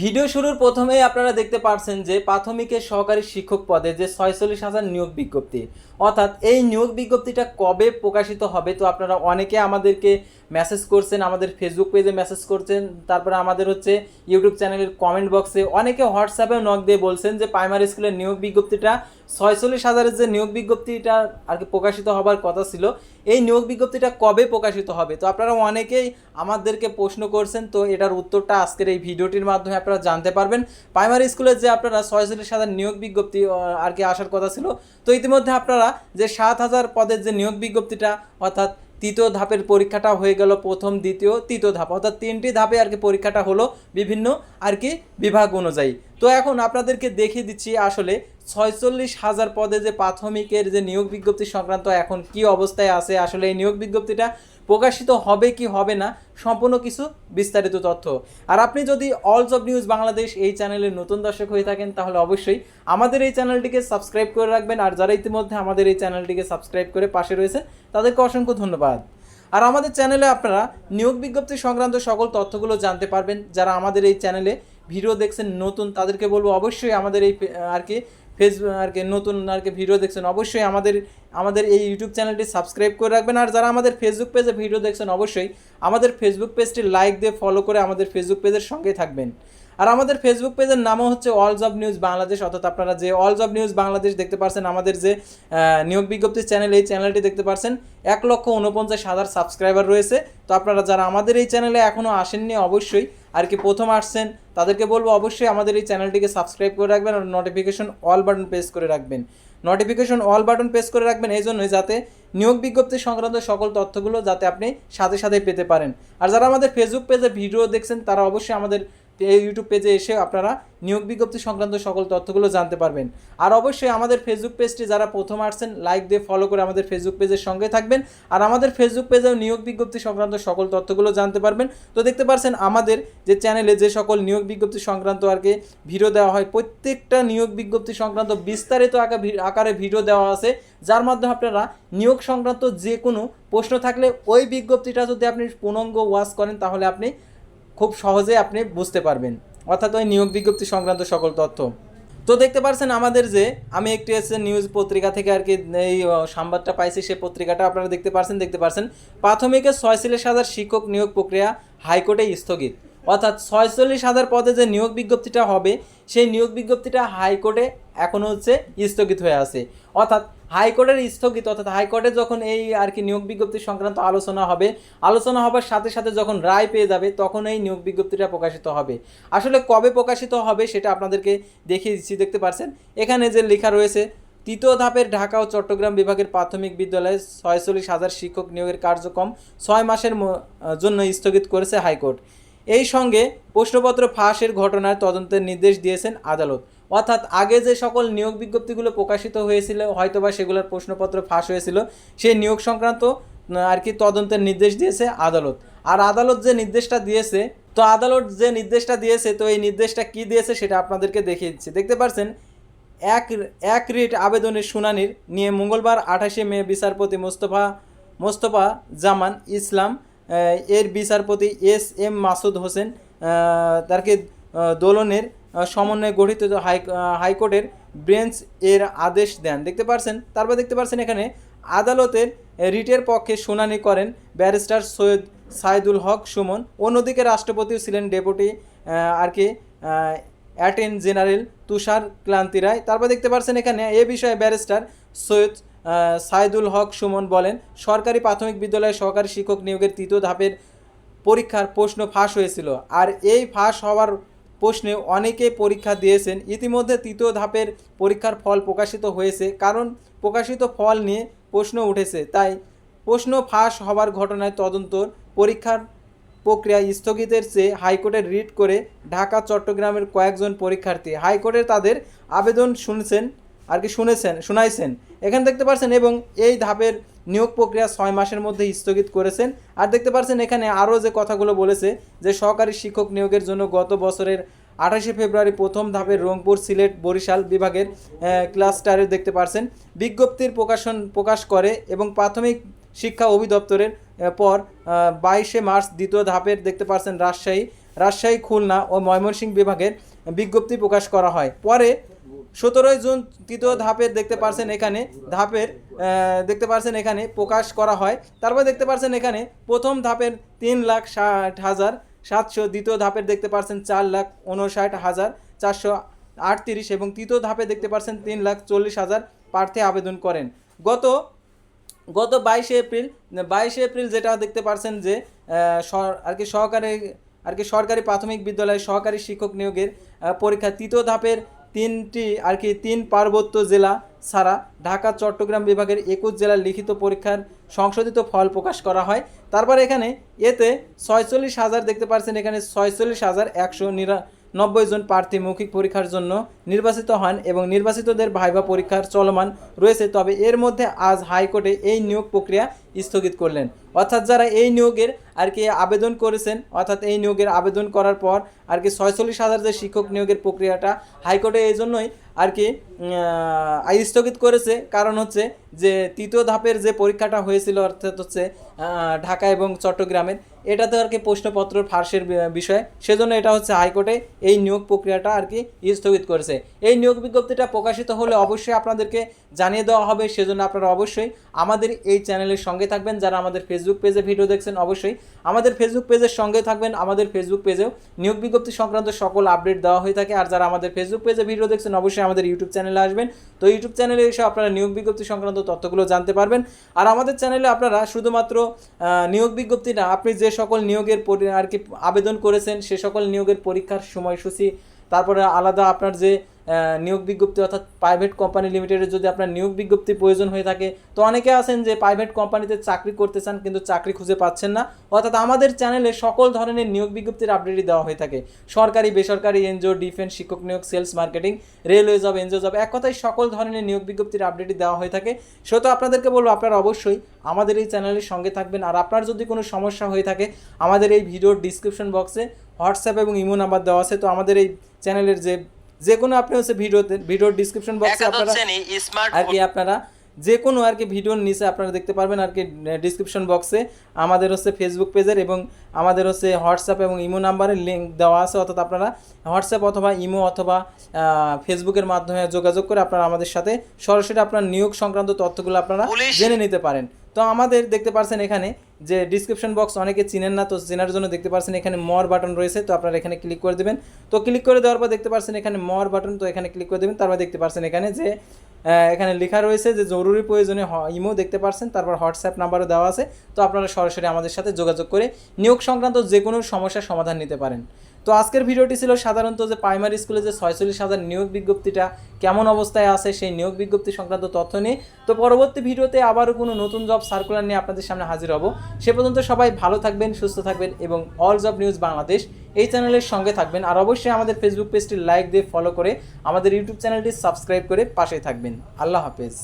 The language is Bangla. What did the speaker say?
ভিডিও শুরুর প্রথমেই আপনারা দেখতে পারছেন যে প্রাথমিকের সহকারী শিক্ষক পদে যে ছয়চল্লিশ হাজার নিয়োগ বিজ্ঞপ্তি, অর্থাৎ এই নিয়োগ বিজ্ঞপ্তিটা কবে প্রকাশিত হবে তো আপনারা অনেকে আমাদেরকে মেসেজ করছেন, আমাদের ফেসবুক পেজে মেসেজ করছেন, তারপরে আমাদের হচ্ছে ইউটিউব চ্যানেলের কমেন্ট বক্সে অনেকে হোয়াটসঅ্যাপেও নক দিয়ে বলছেন যে প্রাইমারি স্কুলের নিয়োগ বিজ্ঞপ্তিটা ছয়চল্লিশ হাজারের যে নিয়োগ বিজ্ঞপ্তিটা আর কি প্রকাশিত হবার কথা ছিল, এই নিয়োগ বিজ্ঞপ্তিটা কবে প্রকাশিত হবে? তো আপনারা অনেকেই আমাদেরকে প্রশ্ন করছেন, তো এটার উত্তরটা আজকের এই ভিডিওটির মাধ্যমে আপনারা জানতে পারবেন। প্রাইমারি স্কুলের যে আপনারা ছয়চল্লিশ হাজার নিয়োগ বিজ্ঞপ্তি আর কি আসার কথা ছিল, তো ইতিমধ্যে আপনারা যে সাত হাজার পদের যে নিয়োগ বিজ্ঞপ্তিটা, অর্থাৎ তৃতীয় ধাপের পরীক্ষাটা হয়ে গেল, প্রথম, দ্বিতীয়, তৃতীয় ধাপ, অর্থাৎ তিনটি ধাপে আর কি পরীক্ষাটা হলো বিভিন্ন আর কি বিভাগ অনুযায়ী। তো এখন আপনাদেরকে দেখিয়ে দিচ্ছি আসলে ছয়চল্লিশ হাজার পদে যে প্রাথমিকের যে নিয়োগ বিজ্ঞপ্তি সংক্রান্ত এখন কি অবস্থায় আছে, আসলে এই নিয়োগ বিজ্ঞপ্তিটা প্রকাশিত হবে কি হবে না, সম্পূর্ণ কিছু বিস্তারিত তথ্য। আর আপনি যদি অল জব নিউজ বাংলাদেশ এই চ্যানেলের নতুন দর্শক হয়ে থাকেন, তাহলে অবশ্যই আমাদের এই চ্যানেলটিকে সাবস্ক্রাইব করে রাখবেন। আর যারা ইতিমধ্যে আমাদের এই চ্যানেলটিকে সাবস্ক্রাইব করে পাশে রয়েছে তাদেরকে অসংখ্য ধন্যবাদ। আর আমাদের চ্যানেলে আপনারা নিয়োগ বিজ্ঞপ্তি সংক্রান্ত সকল তথ্যগুলো জানতে পারবেন। যারা আমাদের এই চ্যানেলে ভিডিও দেখছেন নতুন, তাদেরকে বলব অবশ্যই আমাদের এই আর কি ফেসবুক আর কি নতুন আর কি ভিডিও দেখছেন, অবশ্যই আমাদের আমাদের এই ইউটিউব চ্যানেলটি সাবস্ক্রাইব করে রাখবেন। আর যারা আমাদের ফেসবুক পেজে ভিডিও দেখছেন, অবশ্যই আমাদের ফেসবুক পেজটি লাইক দিয়ে ফলো করে আমাদের ফেসবুক পেজের সঙ্গে থাকবেন। আর আমাদের ফেসবুক পেজের নামও হচ্ছে অল জব নিউজ বাংলাদেশ অর্থাৎ আপনারা যে অল জব নিউজ বাংলাদেশ দেখতে পারছেন, আমাদের যে নিয়োগ বিজ্ঞপ্তি চ্যানেল এই চ্যানেলটি দেখতে পারছেন, এক লক্ষ উনপঞ্চাশ হাজার সাবস্ক্রাইবার রয়েছে। তো আপনারা যারা আমাদের এই চ্যানেলে এখনও আসেননি, অবশ্যই আর কি প্রথম আসছেন, তাদেরকে বলব অবশ্যই আমাদের এই চ্যানেলটিকে সাবস্ক্রাইব করে রাখবেন আর নোটিফিকেশন অল বাটন প্রেস করে রাখবেন। নোটিফিকেশন অল বাটন প্রেস করে রাখবেন এই জন্যই যাতে নিয়োগ বিজ্ঞপ্তি সংক্রান্ত সকল তথ্যগুলো যাতে আপনি সাথে সাথে পেতে পারেন। আর যারা আমাদের ফেসবুক পেজে ভিডিও দেখছেন, তারা অবশ্যই আমাদের এই ইউটিউব পেজে এসে আপনারা নিয়োগ বিজ্ঞপ্তি সংক্রান্ত সকল তথ্যগুলো জানতে পারবেন। আর অবশ্যই আমাদের ফেসবুক পেজটি যারা প্রথম আসছেন লাইক দিয়ে ফলো করে আমাদের ফেসবুক পেজের সঙ্গে থাকবেন। আর আমাদের ফেসবুক পেজেও নিয়োগ বিজ্ঞপ্তি সংক্রান্ত সকল তথ্যগুলো জানতে পারবেন। তো দেখতে পারছেন, আমাদের যে চ্যানেলে যে সকল নিয়োগ বিজ্ঞপ্তি সংক্রান্ত আর কি ভিডিও দেওয়া হয়, প্রত্যেকটা নিয়োগ বিজ্ঞপ্তি সংক্রান্ত বিস্তারিত আকারে ভিডিও দেওয়া আছে। যার মাধ্যমে আপনারা নিয়োগ সংক্রান্ত যে কোনো প্রশ্ন থাকলে ওই বিজ্ঞপ্তিটা যদি আপনি পূর্ণাঙ্গ ওয়াচ করেন, তাহলে আপনি খুব সহজে আপনি বুঝতে পারবেন। অর্থাৎ ওই নিয়োগ বিজ্ঞপ্তি সংক্রান্ত সকল তথ্য। তো দেখতে পারছেন আমাদের যে, আমি একটি এসে নিউজ পত্রিকা থেকে আর কি এই সংবাদটা পাইছি, সে পত্রিকাটা আপনারা দেখতে পারছেন দেখতে পারছেন। প্রাথমিকের ছয়চল্লিশ হাজার শিক্ষক নিয়োগ প্রক্রিয়া হাইকোর্টে স্থগিত। অর্থাৎ ছয়চল্লিশ হাজার পদে যে নিয়োগ বিজ্ঞপ্তিটা হবে, সেই নিয়োগ বিজ্ঞপ্তিটা হাইকোর্টে এখনও হচ্ছে স্থগিত হয়ে আছে। অর্থাৎ হাইকোর্টের স্থগিত, অর্থাৎ হাইকোর্টে যখন এই আর কি নিয়োগ বিজ্ঞপ্তি সংক্রান্ত আলোচনা হবে, আলোচনা হবার সাথে সাথে যখন রায় পেয়ে যাবে, তখন এই নিয়োগ বিজ্ঞপ্তিটা প্রকাশিত হবে। আসলে কবে প্রকাশিত হবে সেটা আপনাদেরকে দেখিয়ে দিচ্ছি, দেখতে পারছেন? এখানে যে লেখা রয়েছে, তৃতীয় ধাপের ঢাকা ও চট্টগ্রাম বিভাগের প্রাথমিক বিদ্যালয়ে ছয়চল্লিশ হাজার শিক্ষক নিয়োগের কার্যক্রম ছয় মাসের জন্য স্থগিত করেছে হাইকোর্ট। এই সঙ্গে প্রশ্নপত্র ফাঁসের ঘটনার তদন্তের নির্দেশ দিয়েছেন আদালত। অর্থাৎ আগে যে সকল নিয়োগ বিজ্ঞপ্তিগুলো প্রকাশিত হয়েছিল, হয়তোবা সেগুলোর প্রশ্নপত্র ফাঁস হয়েছিল, সেই নিয়োগ সংক্রান্ত আর কি তদন্তের নির্দেশ দিয়েছে আদালত। আর আদালত যে নির্দেশটা দিয়েছে, তো আদালত যে নির্দেশটা দিয়েছে, তো এই নির্দেশটা কি দিয়েছে সেটা আপনাদেরকে দেখিয়ে দিচ্ছি। দেখতে পারছেন, এক এক রিট আবেদনের শুনানির নিয়ে মঙ্গলবার আঠাশে মে বিচারপতি মোস্তফা মোস্তফা জামান ইসলাম এর বিচারপতি এস এম মাসুদ হোসেন তারকে দোলনের সমন্বয়ে গঠিত হাই হাইকোর্টের বেঞ্চ এর আদেশ দেন। দেখতে পারছেন? তারপর দেখতে পারছেন এখানে আদালতের রিটের পক্ষে শুনানি করেন ব্যারিস্টার সৈয়দ সাইদুল হক সুমন। অন্যদিকে রাষ্ট্রপতিও ছিলেন ডেপুটি আর কি অ্যাটেন জেনারেল তুষার ক্লান্তি রায়। তারপর দেখতে পারছেন এখানে এ বিষয়ে ব্যারিস্টার সৈয়দ সাইদুল হক সুমন বলেন, সরকারি প্রাথমিক বিদ্যালয়ে সহকারী শিক্ষক নিয়োগের তৃতীয় ধাপের পরীক্ষার প্রশ্ন ফাঁস হয়েছিল। আর এই ফাঁস হওয়ার প্রশ্নে অনেকে পরীক্ষা দিয়েছেন। ইতিমধ্যে তৃতীয় ধাপের পরীক্ষার ফল প্রকাশিত হয়েছে, কারণ প্রকাশিত ফল নিয়ে প্রশ্ন উঠেছে। তাই প্রশ্ন ফাঁস হওয়ার ঘটনায় তদন্ত পরীক্ষার প্রক্রিয়া স্থগিতের চেয়ে হাইকোর্টে রিট করে ঢাকা, চট্টগ্রামের কয়েকজন পরীক্ষার্থী। হাইকোর্টে তাদের আবেদন শুনছেন আর কি শুনেছেন, শুনাইছেন। এখানে দেখতে পাচ্ছেন এবং এই ধাপের নিয়োগ প্রক্রিয়া ছয় মাসের মধ্যে স্থগিত করেছেন। আর দেখতে পাচ্ছেন এখানে আরও যে কথাগুলো বলেছে যে সহকারী শিক্ষক নিয়োগের জন্য গত বছরের আঠাশে ফেব্রুয়ারি প্রথম ধাপের রংপুর সিলেট বরিশাল বিভাগের ক্লাস্টারে দেখতে পারছেন। বিজ্ঞপ্তির প্রকাশন প্রকাশ করে এবং প্রাথমিক শিক্ষা অধিদপ্তরের পর বাইশে মার্চ দ্বিতীয় ধাপের দেখতে পারছেন রাজশাহী রাজশাহী, খুলনা ও ময়মনসিংহ বিভাগের বিজ্ঞপ্তি প্রকাশ করা হয়। পরে সতেরোই জুন তৃতীয় ধাপের দেখতে পারছেন এখানে, ধাপের দেখতে পারছেন এখানে প্রকাশ করা হয়। তারপর দেখতে পারছেন এখানে প্রথম ধাপের তিন লাখ ষাট হাজার সাতশো, দ্বিতীয় ধাপের দেখতে পারছেন চার লাখ উনষাট হাজার চারশো আটত্রিশ এবং তৃতীয় ধাপে দেখতে পারছেন তিন লাখ চল্লিশ হাজার প্রার্থী আবেদন করেন। গত গত বাইশে এপ্রিল বাইশে এপ্রিল যেটা দেখতে পারছেন যে আর কি সহকারী, আর কি সরকারি প্রাথমিক বিদ্যালয়ে সহকারী শিক্ষক নিয়োগের পরীক্ষা, তৃতীয় ধাপের তিনটি, আর কি তিন পার্বত্য জেলা ছাড়া ঢাকা, চট্টগ্রাম বিভাগের একুশ জেলার লিখিত পরীক্ষার সংশোধিত ফল প্রকাশ করা হয়। তারপর এখানে এতে ছয়চল্লিশ হাজার দেখতে পাচ্ছেন এখানে ছয়চল্লিশ হাজার একশো নিরা নব্বই জন প্রার্থী মৌখিক পরীক্ষার জন্য নির্বাচিত হন এবং নির্বাচিতদের ভাইবা পরীক্ষার চলমান রয়েছে। তবে এর মধ্যে আজ হাইকোর্টে এই নিয়োগ প্রক্রিয়া স্থগিত করলেন। অর্থাৎ যারা এই নিয়োগের আর কি আবেদন করেছেন, অর্থাৎ এই নিয়োগের আবেদন করার পর আর কি ছয়চল্লিশ হাজার যে শিক্ষক নিয়োগের প্রক্রিয়াটা হাইকোর্টে এই জন্যই আর কি স্থগিত করেছে। কারণ হচ্ছে যে তৃতীয় ধাপের যে পরীক্ষাটা হয়েছিল, অর্থাৎ হচ্ছে ঢাকা এবং চট্টগ্রামের, এটাতে আর কি প্রশ্নপত্র ফার্সের বিষয়। সেজন্য এটা হচ্ছে হাইকোর্টে এই নিয়োগ প্রক্রিয়াটা আর কি স্থগিত করেছে। এই নিয়োগ বিজ্ঞপ্তিটা প্রকাশিত হলে অবশ্যই আপনাদেরকে জানিয়ে দেওয়া হবে। সেজন্য আপনারা অবশ্যই আমাদের এই চ্যানেলের সঙ্গে থাকবেন। যারা আমাদের ফেসবুক পেজে ভিডিও দেখছেন, অবশ্যই আমাদের ফেসবুক পেজের সঙ্গে থাকবেন। আমাদের ফেসবুক পেজেও নিয়োগ বিজ্ঞপ্তি সংক্রান্ত সকল আপডেট দেওয়া হয়ে থাকে। আর যারা আমাদের ফেসবুক পেজে ভিডিও দেখছেন, অবশ্যই আমাদের ইউটিউব চ্যানেলে আসবেন। তো ইউটিউব চ্যানেলে এসে আপনারা নিয়োগ বিজ্ঞপ্তি সংক্রান্ত তথ্যগুলো জানতে পারবেন। আর আমাদের চ্যানেলে আপনারা শুধুমাত্র নিয়োগ বিজ্ঞপ্তি না, আপনি যে সকল নিয়োগের আর কি আবেদন করেছেন, সে সকল নিয়োগের পরীক্ষার সময়সূচি তারপরে আলাদা আপনার যে নিয়োগ বিজ্ঞপ্তি অর্থাৎ প্রাইভেট কোম্পানি লিমিটেডের যদি আপনার নিয়োগ বিজ্ঞপ্তি প্রয়োজন হয়ে থাকে, তো অনেকে আছেন যে প্রাইভেট কোম্পানিতে চাকরি করতে চান কিন্তু চাকরি খুঁজে পাচ্ছেন না। অর্থাৎ আমাদের চ্যানেলে সকল ধরনের নিয়োগ বিজ্ঞপ্তির আপডেটই দেওয়া হয়ে থাকে। সরকারি, বেসরকারি, এনজিও ডিফেন্স শিক্ষক নিয়োগ sales marketing railway job NGO job এক কথায় সকল ধরনের নিয়োগ বিজ্ঞপ্তির আপডেটই দেওয়া হয়ে থাকে। সেহেতু আপনাদেরকে বলব, আপনারা অবশ্যই আমাদের এই চ্যানেলের সঙ্গে থাকবেন। আর আপনার যদি কোনো সমস্যা হয়ে থাকে, আমাদের এই ভিডিওর ডিসক্রিপশন বক্সে হোয়াটসঅ্যাপ এবং ইমো নাম্বার দেওয়া আছে। তো আমাদের এই চ্যানেলের যে যে কোনো আপনি হচ্ছে ভিডিওতে ভিডিওর ডিসক্রিপশন বক্সে আপনারা আর কি আপনারা যে কোনো আর কি ভিডিওর নিচে আপনারা দেখতে পারবেন আর কি ডিসক্রিপশন বক্সে আমাদের হচ্ছে ফেসবুক পেজের এবং আমাদের হচ্ছে হোয়াটসঅ্যাপ এবং ইমো নাম্বারের লিঙ্ক দেওয়া আছে। অর্থাৎ আপনারা হোয়াটসঅ্যাপ অথবা ইমো অথবা ফেসবুকের মাধ্যমে যোগাযোগ করে আপনারা আমাদের সাথে সরাসরি আপনার নিয়োগ সংক্রান্ত তথ্যগুলো আপনারা জেনে নিতে পারেন। তো আমাদের দেখতে পারছেন এখানে যে ডিসক্রিপশন বক্স অনেকে চিনেন না, তো চেনার জন্য দেখতে পারছেন এখানে মর বাটন রয়েছে, তো আপনারা এখানে ক্লিক করে দেবেন। তো ক্লিক করে দেওয়ার পর দেখতে পারছেন এখানে মর বাটন তো এখানে ক্লিক করে দেবেন। তারপর দেখতে পারছেন এখানে যে এখানে লেখা রয়েছে যে জরুরি প্রয়োজনে ইমো দেখতে পারছেন, তারপর হোয়াটসঅ্যাপ নাম্বারও দেওয়া আছে। তো আপনারা সরাসরি আমাদের সাথে যোগাযোগ করে নিয়োগ সংক্রান্ত যে কোনো সমস্যার সমাধান নিতে পারেন। তো আজকের ভিডিওটি ছিল সাধারণত যে প্রাইমারি স্কুলে যে ছয়চল্লিশ হাজার নিয়োগ বিজ্ঞপ্তিটা কেমন অবস্থায় আছে সেই নিয়োগ বিজ্ঞপ্তি সংক্রান্ত তথ্য নিয়ে। তো পরবর্তী ভিডিওতে আবারও কোনো নতুন জব সার্কুলার নিয়ে আপনাদের সামনে হাজির হব। সে পর্যন্ত সবাই ভালো থাকবেন, সুস্থ থাকবেন এবং অল জব নিউজ বাংলাদেশ এই চ্যানেলের সঙ্গে থাকবেন। আর অবশ্যই আমাদের ফেসবুক পেজটি লাইক দিয়ে ফলো করে আমাদের ইউটিউব চ্যানেলটি সাবস্ক্রাইব করে পাশে থাকবেন। আল্লাহ হাফেজ।